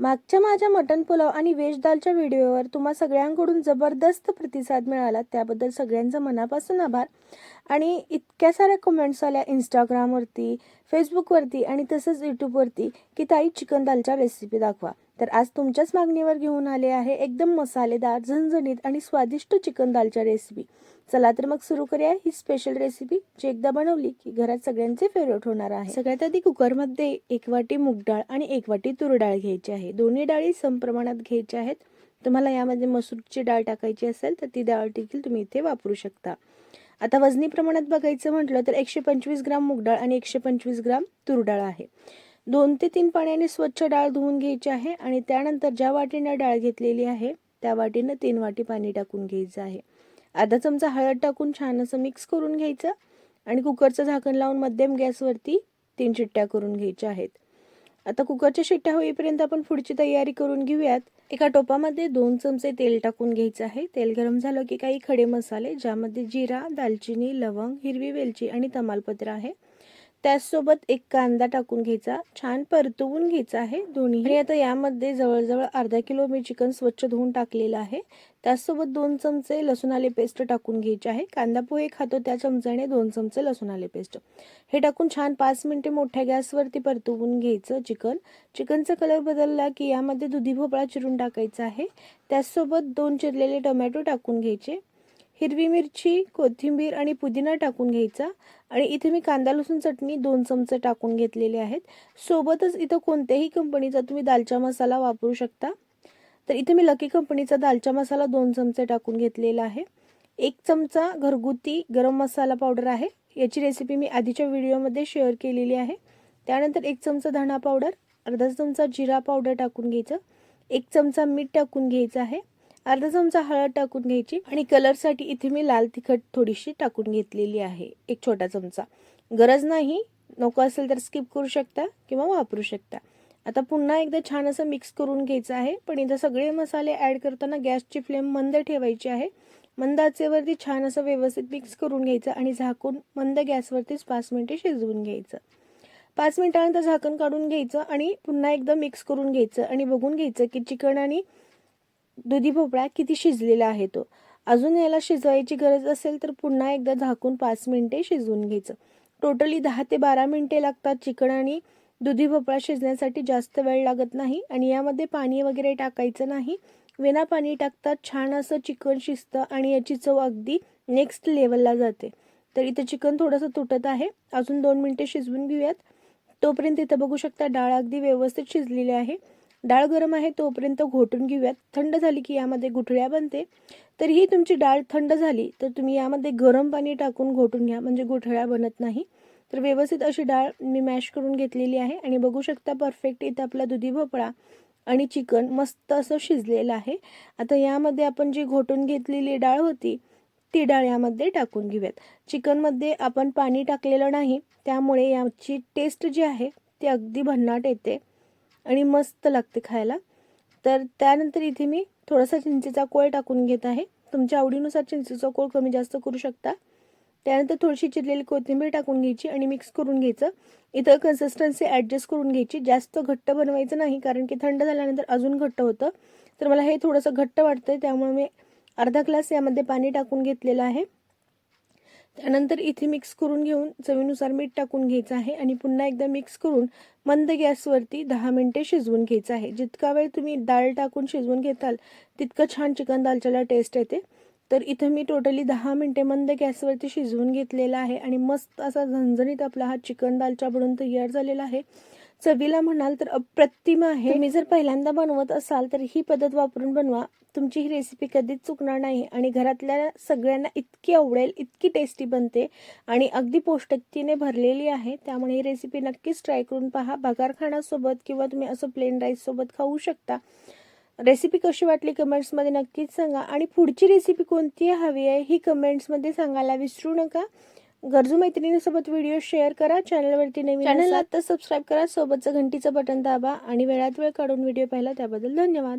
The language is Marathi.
मागच्या माझ्या मटण पुलाव आणि व्हेज दालच्या व्हिडिओवर तुम्हा सगळ्यांकडून जबरदस्त प्रतिसाद मिळाला. त्याबद्दल सगळ्यांचा मनापासून आभार. आणि इतक्या साऱ्या कमेंट्स आल्या इंस्टाग्रामवरती फेसबुकवरती आणि तसंच यूट्यूबवरती की ताई चिकन दालच्या रेसिपी दाखवा. तर आज तुमच्याच मागणीवर घेऊन आले आहे एकदम मसालेदार झणझणीत आणि स्वादिष्ट चिकन दालच्या रेसिपी चला तर मग सुरू करूया ही स्पेशल रेसिपी जी एकदा बनवली की घरात सगळ्यांचे फेवरेट होणार आहे. सगळ्यात आधी कुकरमध्ये एक वाटी मूग डाळ आणि एक वाटी तूर डाळ घ्यायची आहे. दोन्ही डाळी समप्रमाणात घ्यायच्या आहेत. तुम्हाला यामध्ये मसूरची डाळ टाकायची असेल तर ती डाळ देखील तुम्ही इथे वापरू शकता. आता वजनी प्रमाणात बघायचं म्हटलं तर एकशे पंचवीस ग्राम मूग डाळ आणि एकशे पंचवीस ग्राम तूर डाळ आहे. दोन ते तीन पाण्याने स्वच्छ डाळ धुवून घ्यायची आहे आणि त्यानंतर ज्या वाटीनं डाळ घेतलेली आहे त्या वाटीनं तीन वाटी पाणी टाकून घ्यायचं आहे. अर्धा चमचा हळद टाकून छान असं मिक्स करून घ्यायचं आणि कुकरचं झाकण लावून मध्यम गॅसवरती तीन शिट्ट्या करून घ्यायच्या आहेत. आता कुकरच्या शिट्ट्या होईपर्यंत आपण पुढची तयारी करून घेऊयात. एका टोपामध्ये दोन चमचे तेल टाकून घ्यायचं आहे. तेल गरम झालं की काही खडे मसाले ज्यामध्ये जिरा दालचिनी लवंग हिरवी वेलची आणि तमालपत्र आहे. त्याचसोबत एक कांदा टाकून घ्यायचा छान परतवून घ्यायचा आहे दोन्ही. आणि आता यामध्ये जवळजवळ अर्धा किलो मी चिकन स्वच्छ धुवून टाकलेलं आहे. त्याचसोबत दोन चमचे लसूण आले पेस्ट टाकून घ्यायचे आहे. कांदा पोहे खातो त्या चमच्याने दोन चमचे लसूण आले पेस्ट. हे टाकून छान पाच मिनिटे मोठ्या गॅसवरती परतवून घ्यायचं चिकन. चिकनचा कलर बदलला की यामध्ये दुधी भोपळा चिरून टाकायचा आहे. त्याचसोबत दोन चिरलेले टोमॅटो टाकून घ्यायचे. हिरवी मिरची कोथिंबीर आणि पुदिना टाकून घ्यायचा. आणि इथे मी कांदा लसूण चटणी दोन चमचे टाकून घेतलेले आहेत. सोबतच इथं कोणत्याही कंपनीचा तुम्ही दालचा मसाला वापरू शकता. तर इथे मी लकी कंपनीचा दालचा मसाला दोन चमचे टाकून घेतलेला आहे. एक चमचा घरगुती गरम मसाला पावडर आहे. याची रेसिपी मी आधीच्या व्हिडिओमध्ये शेअर केलेली आहे. त्यानंतर एक चमचा धणा पावडर अर्धा चमचा जिरा पावडर टाकून घ्यायचं. एक चमचा मीठ टाकून घ्यायचं आहे. अर्धा चमचा हळद टाकून घ्यायची आणि कलरसाठी इथे मी लाल तिखट थोडीशी टाकून घेतलेली आहे. एक छोटा चमचा. गरज नाही नको असेल तर स्किप करू शकता किंवा वापरू शकता. आता पुन्हा एकदा छान असं मिक्स करून घ्यायचं आहे. पण इथं सगळे मसाले ॲड करताना गॅसची फ्लेम मंद ठेवायची आहे. मंद आचेवरती छान असं व्यवस्थित मिक्स करून घ्यायचं आणि झाकून मंद गॅसवरतीच पाच मिनिटे शिजवून घ्यायचं. पाच मिनिटानंतर झाकण काढून घ्यायचं आणि पुन्हा एकदा मिक्स करून घ्यायचं आणि बघून घ्यायचं की चिकन आणि दुधी भोपळा किती शिजलेला आहे तो? अजून याला शिजवायची गरज असेल तर पुन्हा एकदा झाकून पाच मिनिटे शिजवून घ्यायचं. टोटली दहा ते बारा मिनिटे लागतात चिकन आणि दुधी भोपळा शिजण्यासाठी. जास्त वेळ लागत नाही आणि यामध्ये पाणी वगैरे टाकायचं नाही. विना पाणी टाकतात छान असं चिकन शिजतं आणि याची चव अगदी नेक्स्ट लेवलला जाते. तर इथं चिकन थोडंसं तुटत आहे. अजून दोन मिनटे शिजवून घेऊयात. तोपर्यंत इथं बघू शकता डाळ अगदी व्यवस्थित शिजलेली आहे. डाळ गरम आहे तोपर्यंत घोटून घेऊयात. थंड झाली की यामध्ये गुठळ्या बनते. तर ही तुमची डाळ थंड झाली तर तुम्ही यामध्ये गरम पाणी टाकून घोटून घ्या म्हणजे गुठळ्या बनत नाही. तर व्यवस्थित अशी डाळ मी मॅश करून घेतलेली आहे आणि बघू शकता परफेक्ट इथं आपला दुधी भोपळा आणि चिकन मस्त असं शिजलेलं आहे. आता यामध्ये आपण जी घोटून घेतलेली डाळ होती ती डाळ यामध्ये टाकून घेऊयात. चिकनमध्ये आपण पाणी टाकलेलं नाही त्यामुळे याची टेस्ट जी आहे ती अगदी भन्नाट येते. आणि मस्त लागते खायला. तर त्यानंतर इथे मी थोडासा चिंचेचा कोळ टाकून घेत आहे. तुमच्या आवडीनुसार चिंचेचा कोळ कमी जास्त करू शकता. त्यानंतर थोडीशी चिरलेली कोथिंबीर टाकून घ्यायची आणि मिक्स करून घ्यायचं. इथं कन्सिस्टन्सी ॲडजस्ट करून घ्यायची. जास्त घट्ट बनवायचं नाही कारण की थंड झाल्यानंतर अजून घट्ट होतं. तर मला हे थोडंसं घट्ट वाटतं त्यामुळे मी अर्धा ग्लास यामध्ये पाणी टाकून घेतलेलं आहे. त्यानंतर इथे मिक्स करून घेऊन चवीनुसार मीठ टाकून घ्यायचं आहे आणि पुन्हा एकदा मिक्स करून मंद गॅसवरती दहा मिनटे शिजवून घ्यायचं आहे. जितका वेळ तुम्ही डाळ टाकून शिजवून घेताल तितकं छान चिकन दालच्याला टेस्ट येते. तर इथं मी टोटली दहा मिनटे मंद गॅसवरती शिजवून घेतलेला आहे आणि मस्त असा झणझणीत आपला हा चिकन दालचा बनून तयार झालेला आहे. चवीला म्हणाल तर अप्रतिम आहे. तुम्ही जर पहिल्यांदा बनवत असाल तर ही पद्धत वापरून बनवा. तुमची ही रेसिपी कधीच चुकणार नाही आणि घरातल्या सगळ्यांना इतकी आवडेल इतकी टेस्टी बनते आणि अगदी पौष्टिकतेने भरलेली आहे. त्यामुळे ही रेसिपी नक्कीच ट्राय करून पहा. बगार खाण्यासोबत किंवा तुम्ही असं प्लेन राईससोबत खाऊ शकता. रेसिपी कशी वाटली कमेंट्समध्ये नक्कीच सांगा. आणि पुढची रेसिपी कोणती हवी आहे ही कमेंट्समध्ये सांगायला विसरू नका. गरजू मैत्रिणीसोबत व्हिडिओ शेअर करा. चॅनलवरती नवीन चॅनलला आता सबस्क्राईब करा. सोबतचं घंटीचं बटन दाबा आणि वेळात वेळ काढून व्हिडिओ पाहिला त्याबद्दल धन्यवाद.